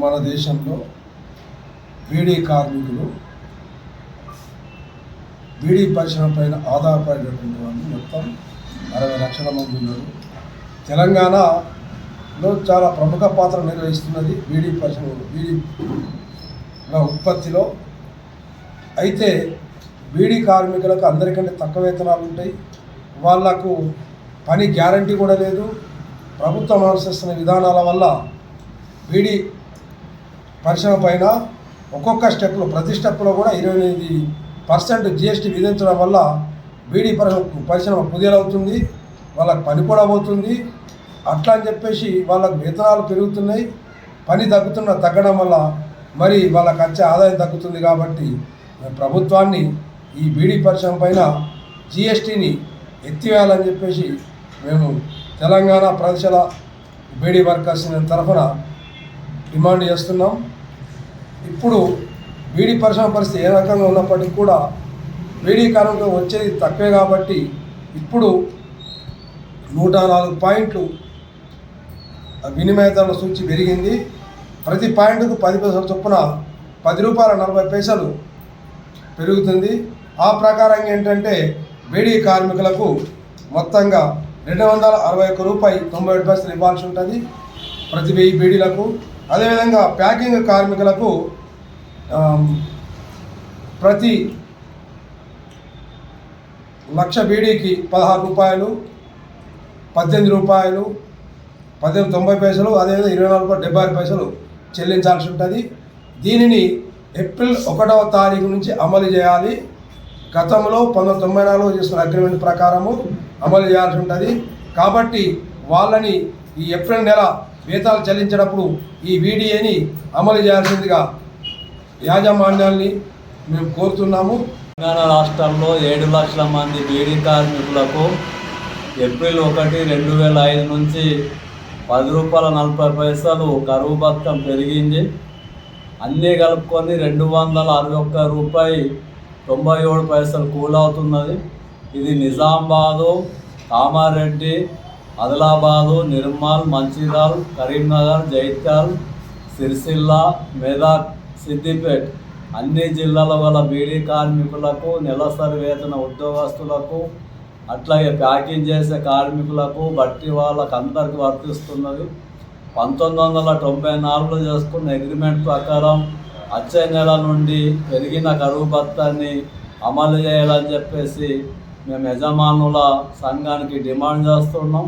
మన దేశంలో బీడీ కార్మికులు బీడీ పరిశ్రమ పైన ఆధారపడినటువంటి వాళ్ళు మొత్తం అరవై లక్షల మంది ఉన్నారు. తెలంగాణలో చాలా ప్రముఖ పాత్ర నిర్వహిస్తున్నది బీడీ పరిశ్రమ బీడీ ఉత్పత్తిలో. అయితే బీడీ కార్మికులకు అందరికంటే తక్కువ వేతనాలు ఉంటాయి. వాళ్ళకు పని గ్యారంటీ కూడా లేదు. ప్రభుత్వం అనుసరిస్తున్న విధానాల వల్ల బీడీ పరిశ్రమ పైన ఒక్కొక్క స్టెప్లో ప్రతి స్టెప్లో కూడా ఇరవై ఎనిమిది పర్సెంట్ జిఎస్టీ విధించడం వల్ల బీడీ పరిశ్రమ పరిశ్రమ కుదేలవుతుంది వాళ్ళకి పని కూడా పోతుంది. అట్లా అని చెప్పేసి వాళ్ళకు వేతనాలు పెరుగుతున్నాయి. పని తగ్గుతున్న తగ్గడం వల్ల మరి వాళ్ళకి వచ్చే ఆదాయం తగ్గుతుంది కాబట్టి ప్రభుత్వాన్ని ఈ బీడీ పరిశ్రమ పైన జిఎస్టీని ఎత్తివేయాలని చెప్పేసి మేము తెలంగాణ ప్రదేశాల బీడీ వర్కర్స్ తరఫున డిమాండ్ చేస్తున్నాం. ఇప్పుడు బీడీ పరిశ్రమ పరిస్థితి ఏ రకంగా ఉన్నప్పటికీ కూడా బీడీ కాలంలో వచ్చేది తక్కువే కాబట్టి ఇప్పుడు నూట నాలుగు పాయింట్లు వినిమయ ధరల సూచి పెరిగింది. ప్రతి పాయింట్కు పది పైసల చొప్పున పది రూపాయల నలభై పైసలు పెరుగుతుంది. ఆ ప్రకారంగా ఏంటంటే బీడీ కార్మికులకు మొత్తంగా రెండు వందల అరవై ఒక్క రూపాయి తొంభై ఏడు పైసలు ఇవ్వాల్సి ఉంటుంది. ప్రతి వెయ్యి బీడీలకు అదేవిధంగా ప్యాకింగ్ కార్మికులకు ప్రతి లక్ష బీడీకి పదహారు రూపాయలు పద్దెనిమిది రూపాయలు పద్దెనిమిది తొంభై పైసలు అదేవిధంగా ఇరవై నాలుగు డెబ్బై ఆరు పైసలు చెల్లించాల్సి ఉంటుంది. దీనిని ఏప్రిల్ ఒకటవ తారీఖు నుంచి అమలు చేయాలి. గతంలో పంతొమ్మిది తొంభై నాలుగులో చేసిన అగ్రిమెంట్ ప్రకారము అమలు చేయాల్సి ఉంటుంది. కాబట్టి వాళ్ళని ఈ ఏప్రిల్ నెల వేతాలు చెల్లించేటప్పుడు ఈ వీడియోని అమలు చేయాల్సిందిగా యాజమాన్యాల్ని మేము కోరుతున్నాము. తెలంగాణ రాష్ట్రంలో ఏడు లక్షల మంది బీడీ కార్మికులకు ఏప్రిల్ ఒకటి రెండు వేల ఐదు నుంచి పది రూపాయల నలభై పైసలు కరువు భత్తం పెరిగింది. అన్నీ కలుపుకొని రెండు వందల అరవై ఒక్క రూపాయి తొంభై ఏడు పైసలు కూలవుతున్నది. ఇది నిజామాబాదు కామారెడ్డి ఆదిలాబాదు నిర్మల్ మంచిర్యాల్ కరీంనగర్ జైత్యాల్ సిరిసిల్ల మెదక్ సిద్దిపేట్ అన్ని జిల్లాల వల్ల బీడీ కార్మికులకు నెలసరి వేతన ఉద్యోగస్తులకు అట్లాగే ప్యాకింగ్ చేసే కార్మికులకు బట్టి వాళ్ళకు అందరికి వర్తిస్తున్నది. పంతొమ్మిది వందల తొంభై నాలుగులో చేసుకున్న అగ్రిమెంట్ ప్రకారం వచ్చే నెల నుండి పెరిగిన కరువు భత్తాన్ని అమలు చేయాలని చెప్పేసి మేము యజమానుల సంఘానికి డిమాండ్ చేస్తున్నాం.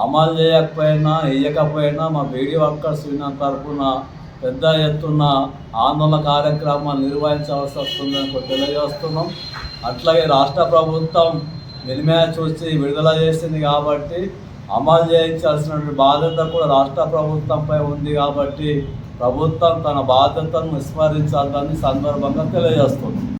అమలు చేయకపోయినా వేయకపోయినా మా బీడీ వర్కర్స్ యూనియన్ తరఫున పెద్ద ఎత్తున ఆందోళన కార్యక్రమాలు నిర్వహించవలసి వస్తుందని కూడా తెలియజేస్తున్నాం. అట్లాగే రాష్ట్ర ప్రభుత్వం వినిమయ చూసి విడుదల చేసింది కాబట్టి అమలు చేయించాల్సినటువంటి బాధ్యత కూడా రాష్ట్ర ప్రభుత్వంపై ఉంది కాబట్టి ప్రభుత్వం తన బాధ్యతను విస్మరించాలని సందర్భంగా తెలియజేస్తుంది